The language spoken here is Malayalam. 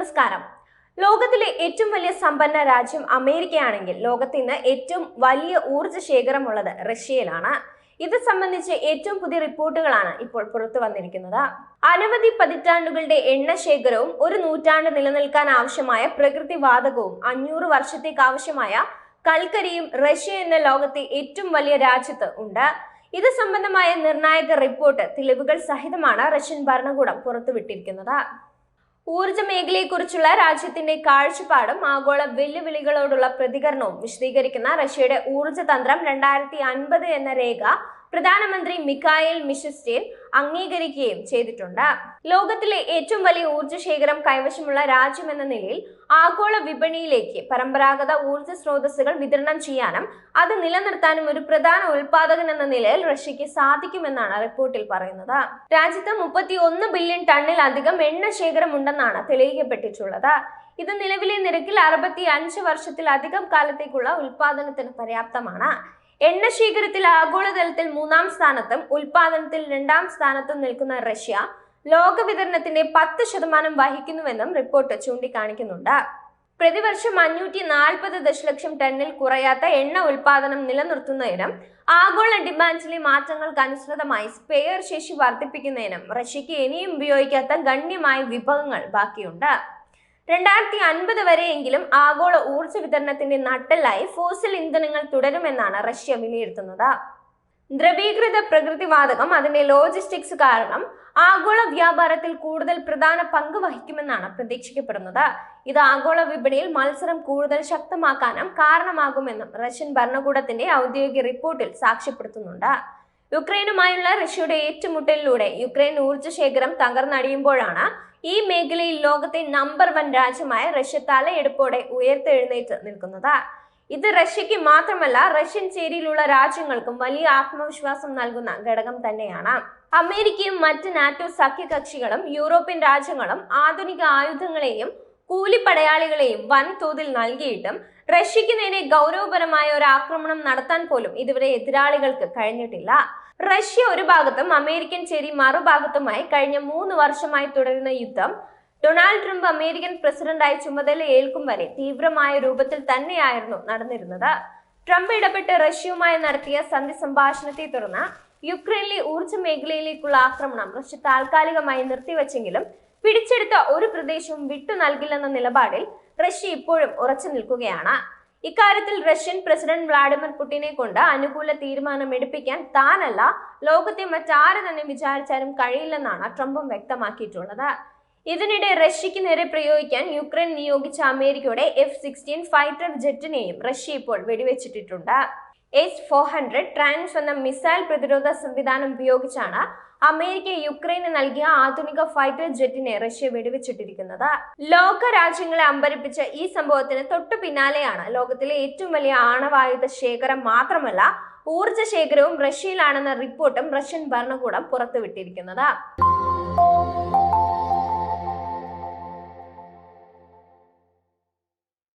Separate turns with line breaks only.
നമസ്കാരം. ലോകത്തിലെ ഏറ്റവും വലിയ സമ്പന്ന രാജ്യം അമേരിക്കയാണെങ്കിൽ ലോകത്ത് ഇന്ന് ഏറ്റവും വലിയ ഊർജ ശേഖരമുള്ളത് റഷ്യയിലാണ്. ഇത് സംബന്ധിച്ച് ഏറ്റവും പുതിയ റിപ്പോർട്ടുകളാണ് ഇപ്പോൾ പുറത്തു വന്നിരിക്കുന്നത്. അനവധി പതിറ്റാണ്ടുകളുടെ എണ്ണ ശേഖരവും ഒരു നൂറ്റാണ്ട് നിലനിൽക്കാൻ ആവശ്യമായ പ്രകൃതി വാതകവും അഞ്ഞൂറ് വർഷത്തേക്ക് ആവശ്യമായ കൽക്കരിയും റഷ്യ എന്ന ലോകത്തെ ഏറ്റവും വലിയ രാജ്യത്ത് ഉണ്ട്. ഇത് സംബന്ധമായ നിർണായക റിപ്പോർട്ട് തെളിവുകൾ സഹിതമാണ് റഷ്യൻ ഭരണകൂടം പുറത്തുവിട്ടിരിക്കുന്നത്. ഊർജ മേഖലയെക്കുറിച്ചുള്ള രാജ്യത്തിന്റെ കാഴ്ചപ്പാടും ആഗോള വെല്ലുവിളികളോടുള്ള പ്രതികരണവും വിശദീകരിക്കുന്ന റഷ്യയുടെ ഊർജ തന്ത്രം രണ്ടായിരത്തി അൻപത് എന്ന രേഖ പ്രധാനമന്ത്രി മിക്കായേൽ മിഷസ്റ്റേൽ അംഗീകരിക്കുകയും ചെയ്തിട്ടുണ്ട്. ലോകത്തിലെ ഏറ്റവും വലിയ ഊർജ ശേഖരം കൈവശമുള്ള രാജ്യമെന്ന നിലയിൽ ആഗോള വിപണിയിലേക്ക് പരമ്പരാഗത ഊർജ സ്രോതസ്സുകൾ വിതരണം ചെയ്യാനും അത് നിലനിർത്താനും ഒരു പ്രധാന ഉൽപാദകൻ എന്ന നിലയിൽ റഷ്യക്ക് സാധിക്കുമെന്നാണ് റിപ്പോർട്ടിൽ പറയുന്നത്. രാജ്യത്ത് മുപ്പത്തി ഒന്ന് ബില്യൺ ടണ്ണിലധികം എണ്ണ ശേഖരം ഉണ്ടെന്നാണ് തെളിയിക്കപ്പെട്ടിട്ടുള്ളത്. ഇത് നിലവിലെ നിരക്കിൽ അറുപത്തി അഞ്ച് വർഷത്തിലധികം കാലത്തേക്കുള്ള ഉൽപാദനത്തിന് പര്യാപ്തമാണ്. എണ്ണ ശേഖരത്തിൽ ആഗോളതലത്തിൽ മൂന്നാം സ്ഥാനത്തും ഉൽപാദനത്തിൽ രണ്ടാം സ്ഥാനത്തും നിൽക്കുന്ന റഷ്യ ലോക വിതരണത്തിന്റെ പത്ത് ശതമാനം വഹിക്കുന്നുവെന്നും റിപ്പോർട്ട് ചൂണ്ടിക്കാണിക്കുന്നുണ്ട്. പ്രതിവർഷം അഞ്ഞൂറ്റി നാൽപ്പത് ദശലക്ഷം ടണ്ണിൽ കുറയാത്ത എണ്ണ ഉൽപാദനം നിലനിർത്തുന്നതിനും ആഗോള ഡിമാൻഡിലെ മാറ്റങ്ങൾക്ക് അനുസൃതമായി സ്പെയർ ശേഷി വർദ്ധിപ്പിക്കുന്നതിനും റഷ്യക്ക് ഇനിയും ഉപയോഗിക്കാത്ത ഗണ്യമായ വിഭവങ്ങൾ ബാക്കിയുണ്ട്. രണ്ടായിരത്തി അൻപത് വരെയെങ്കിലും ആഗോള ഊർജ വിതരണത്തിന്റെ നട്ടലായി ഫോസിൽ ഇന്ധനങ്ങൾ തുടരുമെന്നാണ് റഷ്യ വിലയിരുത്തുന്നത്. ദ്രവീകൃത പ്രകൃതിവാതകം അതിന്റെ ലോജിസ്റ്റിക്സ് കാരണം ആഗോള വ്യാപാരത്തിൽ കൂടുതൽ പ്രധാന പങ്ക് വഹിക്കുമെന്നാണ് പ്രതീക്ഷിക്കപ്പെടുന്നത്. ഇത് ആഗോള വിപണിയിൽ മത്സരം കൂടുതൽ ശക്തമാക്കാനും കാരണമാകുമെന്നും റഷ്യൻ ഭരണകൂടത്തിന്റെ ഔദ്യോഗിക റിപ്പോർട്ടിൽ സാക്ഷ്യപ്പെടുത്തുന്നുണ്ട്. യുക്രൈനുമായുള്ള റഷ്യയുടെ ഏറ്റുമുട്ടലിലൂടെ യുക്രൈൻ ഊർജ ശേഖരം തകർന്നടിയുമ്പോഴാണ് ഈ മേഖലയിൽ ലോകത്തെ നമ്പർ വൺ രാജ്യമായ റഷ്യ തലയെടുപ്പോടെ ഉയർത്തെഴുന്നേറ്റ് നിൽക്കുന്നത്. ഇത് റഷ്യക്ക് മാത്രമല്ല റഷ്യൻ ചേരിയിലുള്ള രാജ്യങ്ങൾക്കും വലിയ ആത്മവിശ്വാസം നൽകുന്ന ഘടകം തന്നെയാണ്. അമേരിക്കയും മറ്റ് നാറ്റോ സഖ്യകക്ഷികളും യൂറോപ്യൻ രാജ്യങ്ങളും ആധുനിക ആയുധങ്ങളെയും കൂലിപ്പടയാളികളെയും വൻതോതിൽ നൽകിയിട്ടും റഷ്യക്ക് നേരെ ഗൗരവപരമായ ഒരു ആക്രമണം നടത്താൻ പോലും ഇതുവരെ എതിരാളികൾക്ക് കഴിഞ്ഞിട്ടില്ല. റഷ്യ ഒരു ഭാഗത്തും അമേരിക്കൻ ചേരി മറുഭാഗത്തുമായി കഴിഞ്ഞ മൂന്ന് വർഷമായി തുടരുന്ന യുദ്ധം ഡൊണാൾഡ് ട്രംപ് അമേരിക്കൻ പ്രസിഡന്റായി ചുമതല ഏൽക്കും വരെ തീവ്രമായ രൂപത്തിൽ തന്നെയായിരുന്നു നടന്നിരുന്നത്. ട്രംപ് ഇടപെട്ട് റഷ്യയുമായി നടത്തിയ സന്ധി സംഭാഷണത്തെ തുടർന്ന് യുക്രൈനിലെ ഊർജ മേഖലയിലേക്കുള്ള ആക്രമണം റഷ്യ താൽക്കാലികമായി നിർത്തിവെച്ചെങ്കിലും പിടിച്ചെടുത്ത ഒരു പ്രദേശവും വിട്ടു നൽകില്ലെന്ന നിലപാടിൽ റഷ്യ ഇപ്പോഴും ഉറച്ചു നിൽക്കുകയാണ്. ഇക്കാര്യത്തിൽ റഷ്യൻ പ്രസിഡന്റ് വ്ളാഡിമിർ പുടിനെ കൊണ്ട് അനുകൂല തീരുമാനം എടുപ്പിക്കാൻ താനല്ല ലോകത്തെ മറ്റാര് തന്നെ വിചാരിച്ചാലും കഴിയില്ലെന്നാണ് ട്രംപും വ്യക്തമാക്കിയിട്ടുള്ളത്. ഇതിനിടെ റഷ്യക്ക് നേരെ പ്രയോഗിക്കാൻ യുക്രൈൻ നിയോഗിച്ച അമേരിക്കയുടെ എഫ് സിക്സ്റ്റീൻ ഫൈറ്റർ ജെറ്റിനെയും റഷ്യ ഇപ്പോൾ വെടിവെച്ചിട്ടിട്ടുണ്ട്. എസ് ഫോർ ഹൺഡ്രഡ് ട്രാൻസ് എന്ന മിസൈൽ പ്രതിരോധ സംവിധാനം ഉപയോഗിച്ചാണ് അമേരിക്ക യുക്രൈന് നൽകിയ ആധുനിക ഫൈറ്റർ ജെറ്റിനെ റഷ്യ വെടിവെച്ചിട്ടിരിക്കുന്നത്. ലോക രാജ്യങ്ങളെ അമ്പരിപ്പിച്ച ഈ സംഭവത്തിന് തൊട്ടു പിന്നാലെയാണ് ലോകത്തിലെ ഏറ്റവും വലിയ ആണവായുധ ശേഖരം മാത്രമല്ല ഊർജ ശേഖരവും റഷ്യയിലാണെന്ന റിപ്പോർട്ടും റഷ്യൻ ഭരണകൂടം പുറത്തുവിട്ടിരിക്കുന്നത്.